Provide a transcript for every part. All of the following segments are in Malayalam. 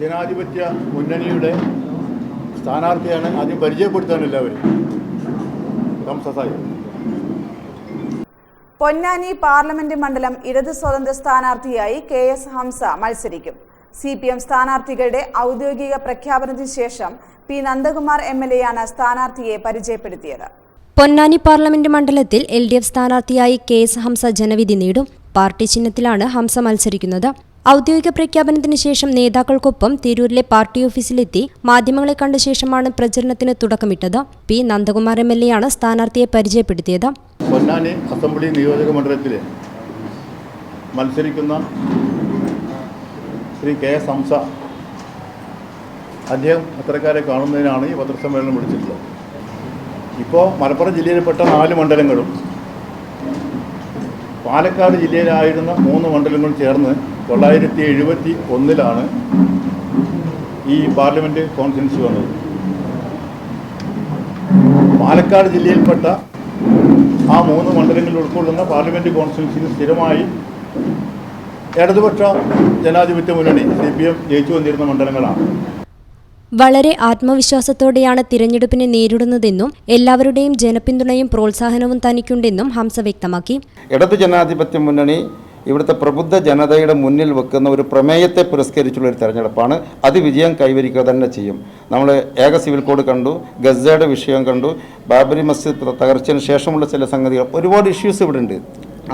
ജനാധിപത്യ മുന്നണിയുടെ സ്ഥാനാർത്ഥിയാണ് ആദ്യം പരിചയപ്പെടുത്താനല്ല എല്ലാവരും. ഹംസ സാഹിബ് പൊന്നാനി പാർലമെന്റ് മണ്ഡലം ഇടത് സ്വതന്ത്ര സ്ഥാനാർത്ഥിയായി കെ എസ് ഹംസ മത്സരിക്കും. സി പി എം സ്ഥാനാർത്ഥികളുടെ ഔദ്യോഗിക പ്രഖ്യാപനത്തിന് ശേഷം പി നന്ദകുമാർ എം എൽ എയാണ് സ്ഥാനാർത്ഥിയെ പരിചയപ്പെടുത്തിയത്. പൊന്നാനി പാർലമെന്റ് മണ്ഡലത്തിൽ എൽ ഡി എഫ് സ്ഥാനാർത്ഥിയായി കെ എസ് ഹംസ ജനവിധി നേടും. പാർട്ടി ചിഹ്നത്തിലാണ് ഹംസ മത്സരിക്കുന്നത്. ഔദ്യോഗിക പ്രഖ്യാപനത്തിന് ശേഷം നേതാക്കൾക്കൊപ്പം തിരൂരിലെ പാർട്ടി ഓഫീസിലെത്തി മാധ്യമങ്ങളെ കണ്ട ശേഷമാണ് പ്രചരണത്തിന് തുടക്കമിട്ടത്. പി. നന്ദകുമാർ എം എൽ എയാണ് സ്ഥാനാർത്ഥിയെ പരിചയപ്പെടുത്തിയത്. പൊന്നാനി അസംബ്ലി നിയോജക മണ്ഡലത്തിൽ മത്സരിക്കുന്ന ശ്രീ കെ എസ് ഹംസ. അദ്ദേഹം അത്തരക്കാരെ കാണുന്നതിനാണ് ഈ പത്രസമ്മേളനം വിളിച്ചിട്ടുള്ളത്. ഇപ്പോൾ മലപ്പുറം ജില്ലയിൽപ്പെട്ട നാല് മണ്ഡലങ്ങളും പാലക്കാട് ജില്ലയിലായിരുന്ന മൂന്ന് മണ്ഡലങ്ങൾ ചേർന്ന് തൊള്ളായിരത്തി എഴുപത്തി ഒന്നിലാണ് ഈ പാർലമെന്റ് കോൺഫറൻസ് വന്നത്. പാലക്കാട് ജില്ലയിൽപ്പെട്ട ആ മൂന്ന് മണ്ഡലങ്ങളിൽ ഉൾക്കൊള്ളുന്ന പാർലമെന്റ് കോൺസ്റ്റിറ്റ്യൂൻസിന് സ്ഥിരമായി ഇടതുപക്ഷ ജനാധിപത്യ മുന്നണി സി പി എം ജയിച്ചു വന്നിരുന്ന മണ്ഡലങ്ങളാണ്. വളരെ ആത്മവിശ്വാസത്തോടെയാണ് തിരഞ്ഞെടുപ്പിനെ നേരിടുന്നതെന്നും എല്ലാവരുടെയും ജനപിന്തുണയും പ്രോത്സാഹനവും തനിക്കുണ്ടെന്നും ഹംസ വ്യക്തമാക്കി. ഇടതു ജനാധിപത്യ മുന്നണി ഇവിടുത്തെ പ്രബുദ്ധ ജനതയുടെ മുന്നിൽ വെക്കുന്ന ഒരു പ്രമേയത്തെ പുരസ്കരിച്ചുള്ള ഒരു തെരഞ്ഞെടുപ്പാണ്. അത് വിജയം കൈവരിക്കുക തന്നെ ചെയ്യും. നമ്മൾ ഏക സിവിൽ കോഡ് കണ്ടു ഗസയുടെ വിഷയം കണ്ടു ബാബരി മസ്ജിദ് തകർച്ചയ്ക്ക് ശേഷമുള്ള ചില സംഗതികൾ ഒരുപാട് ഇഷ്യൂസ് ഇവിടെ ഉണ്ട്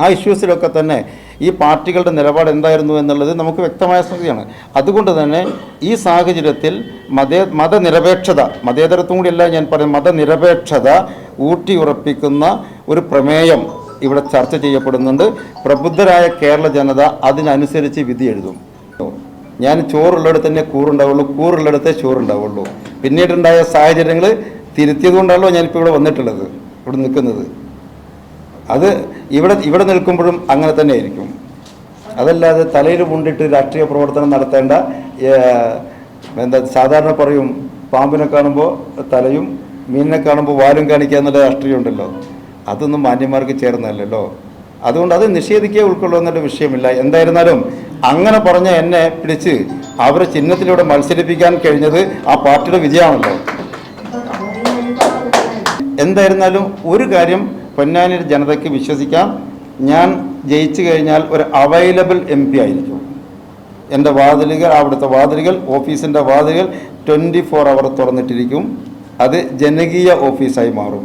ആ ഇഷ്യൂസിലൊക്കെ തന്നെ ഈ പാർട്ടികളുടെ നിലപാട് എന്തായിരുന്നു എന്നുള്ളത് നമുക്ക് വ്യക്തമായ സംഗതിയാണ് അതുകൊണ്ട് തന്നെ ഈ സാഹചര്യത്തിൽ മതേ മതനിരപേക്ഷത മതേതരത്വം കൂടിയല്ല ഞാൻ പറയും മതനിരപേക്ഷത ഊട്ടിയുറപ്പിക്കുന്ന ഒരു പ്രമേയം ഇവിടെ ചർച്ച ചെയ്യപ്പെടുന്നുണ്ട്. പ്രബുദ്ധരായ കേരള ജനത അതിനനുസരിച്ച് വിധി എഴുതും. ഞാൻ ചോറുള്ളിടത്ത് തന്നെ കൂറുണ്ടാവുള്ളൂ കൂറുള്ളിടത്തെ ചോറുണ്ടാവുള്ളൂ. പിന്നീടുണ്ടായ സാഹചര്യങ്ങൾ തിരുത്തിയതുകൊണ്ടാണല്ലോ ഞാനിപ്പോൾ ഇവിടെ വന്നിട്ടുള്ളത് ഇവിടെ നിൽക്കുന്നത്. അത് ഇവിടെ ഇവിടെ നിൽക്കുമ്പോഴും അങ്ങനെ തന്നെ ആയിരിക്കും അതല്ലാതെ തലയിൽ മുണ്ടിട്ട് രാഷ്ട്രീയ പ്രവർത്തനം നടത്തേണ്ട എന്താ സാധാരണ പറയും പാമ്പിനെ കാണുമ്പോൾ തലയും മീനിനെ കാണുമ്പോൾ വാലും കാണിക്കുക എന്നുള്ള രാഷ്ട്രീയം ഉണ്ടല്ലോ. അതൊന്നും മാന്യന്മാർക്ക് ചേർന്നല്ലോ അതുകൊണ്ട് അത് നിഷേധിക്കുക ഉൾക്കൊള്ളുന്നൊരു വിഷയമില്ല. എന്തായിരുന്നാലും അങ്ങനെ പറഞ്ഞ എന്നെ പിടിച്ച് അവരെ ചിഹ്നത്തിലൂടെ മത്സരിപ്പിക്കാൻ കഴിഞ്ഞത് ആ പാർട്ടിയുടെ വിജയമാണല്ലോ. എന്തായിരുന്നാലും ഒരു കാര്യം പൊന്നാനിയുടെ ജനതയ്ക്ക് വിശ്വസിക്കാം. ഞാൻ ജയിച്ചു കഴിഞ്ഞാൽ ഒരു അവൈലബിൾ എം പി ആയിരിക്കും. എന്റെ വാതിലുകൾ അവിടുത്തെ വാതിലുകൾ ഓഫീസിന്റെ വാതിലുകൾ ട്വന്റി ഫോർ അവർ തുറന്നിട്ടിരിക്കും. അത് ജനകീയ ഓഫീസായി മാറും.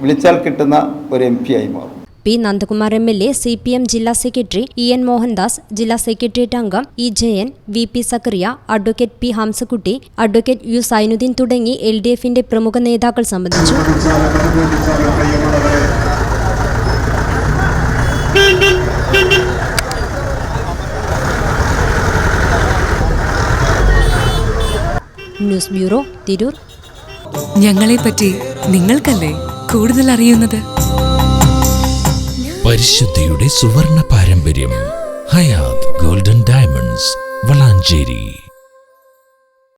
വിളിച്ചാൽ കിട്ടുന്ന ഒരു എം പി ആയി മാറും. P Nandakumar M L A C P M ജില്ലാ സെക്രട്ടറി ഇ എൻ മോഹൻദാസ് ജില്ലാ സെക്രട്ടേറിയറ്റ് അംഗം E Jayan V P Sakkariya advocate P Hamsakutty advocate U Zainuddin തുടങ്ങി എൽ ഡി എഫിന്റെ പ്രമുഖ നേതാക്കൾ സംബന്ധിച്ചു. News bureau Tirur. ഞങ്ങളെപ്പറ്റി നിങ്ങൾക്കല്ലേ കൂടുതൽ അറിയുന്നത്? പരിശുദ്ധിയുടെ സുവർണ പാരമ്പര്യം ഹയാത് ഗോൾഡൻ ഡയമണ്ട്സ് വളാഞ്ചേരി.